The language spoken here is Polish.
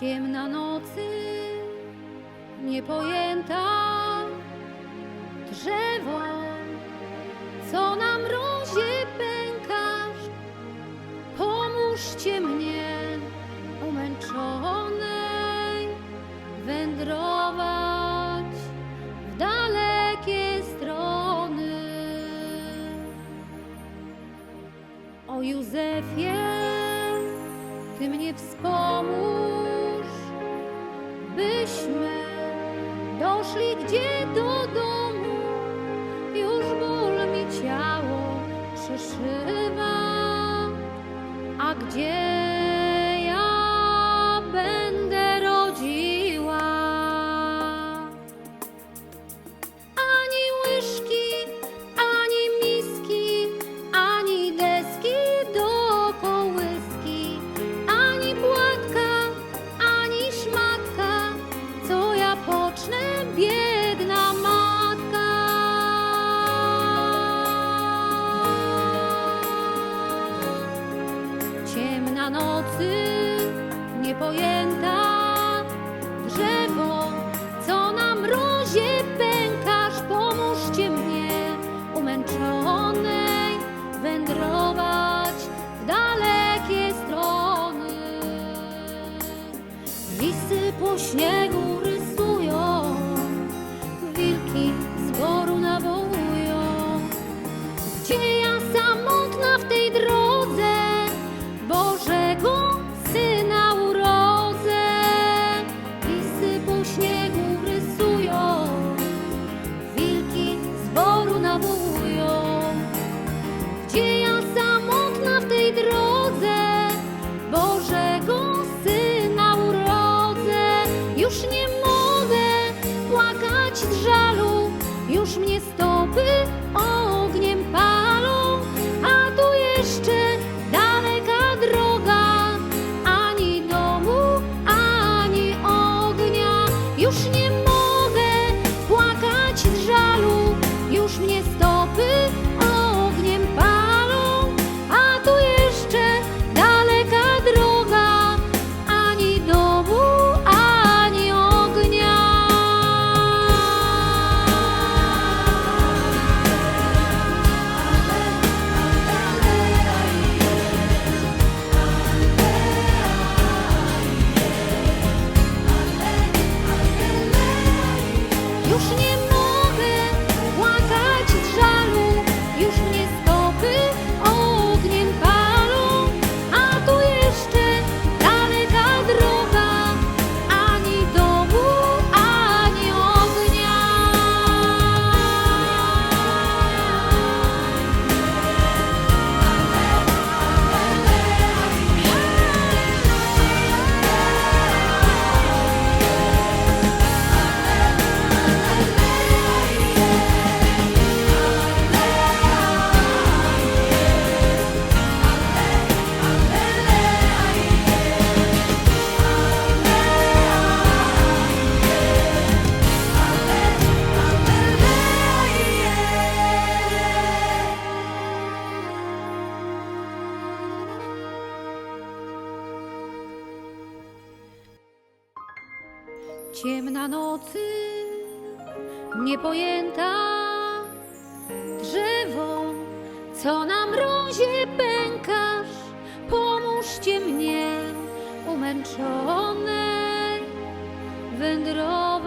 Ciemna nocy, niepojęta drzewo, co na mrozie pękasz. Pomóżcie mnie, umęczonej, wędrować w dalekie strony. O Józefie. Ty mnie wspomóż, byśmy doszli gdzie do. nocy niepojęta drzewo, co na mrozie pękasz, pomóżcie mnie umęczonej wędrować w dalekie strony. Listy po śniegu Ciemna nocy, niepojęta drzewo, co na mrozie pękasz, pomóżcie mnie umęczonej wędrownej.